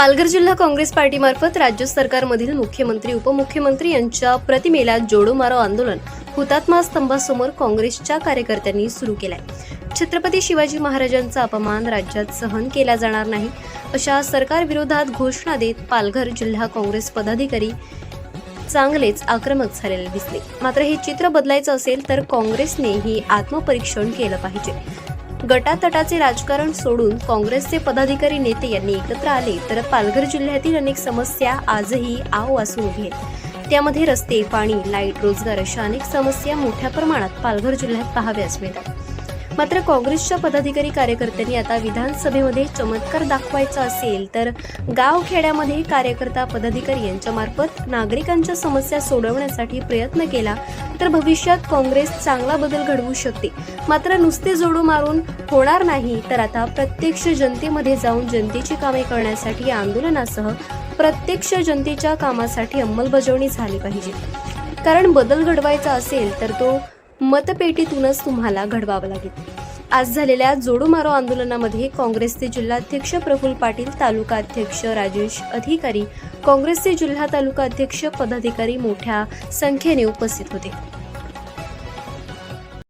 पालघर जिल्हा काँग्रेस पार्टीमार्फत राज्य सरकारमधील मुख्यमंत्री उपमुख्यमंत्री यांच्या प्रतिमेला जोडो मारो आंदोलन हुतात्मा स्तंभासमोर काँग्रेसच्या कार्यकर्त्यांनी सुरू केलाय. छत्रपती शिवाजी महाराजांचा अपमान राज्यात सहन केला जाणार नाही अशा सरकारविरोधात घोषणा देत पालघर जिल्हा काँग्रेस पदाधिकारी चांगलेच आक्रमक झालेले दिसले. मात्र हे चित्र बदलायचं असेल तर काँग्रेसने ही आत्मपरीक्षण केलं पाहिजे. गटातटाचे राजकारण सोडून काँग्रेसचे पदाधिकारी नेते यांनी एकत्र आले तर पालघर जिल्ह्यातील अनेक समस्या आजही आव वासून उभी आहेत. त्यामध्ये रस्ते पाणी लाइट रोजगार अशा अनेक समस्या मोठ्या प्रमाणात पालघर जिल्ह्यात पाहाव्यास मिळतात. मात्र काँग्रेसच्या पदाधिकारी कार्यकर्त्यांनी आता विधानसभेमध्ये चमत्कार दाखवायचा असेल तर गाव खेड्यामध्ये कार्यकर्ता पदाधिकारी यांच्या मार्फत नागरिकांच्या समस्या सोडवण्यासाठी प्रयत्न केला तर भविष्यात काँग्रेस चांगला बदल घडवू शकते. मात्र नुसते जोडू मारून होणार नाही तर आता प्रत्यक्ष जनतेमध्ये जाऊन जनतेची कामे करण्यासाठी या आंदोलनासह प्रत्यक्ष जनतेच्या कामासाठी अंमलबजावणी झाली पाहिजे. कारण बदल घडवायचा असेल तर तो मतपेटीतूनच तुम्हाला घडवावं लागेल. आज झालेल्या जोडो मारो आंदोलनामध्ये काँग्रेसचे जिल्हाध्यक्ष प्रफुल्ल पाटील तालुका अध्यक्ष राजेश अधिकारी काँग्रेसचे जिल्हा तालुका अध्यक्ष पदाधिकारी मोठ्या संख्येने उपस्थित होते.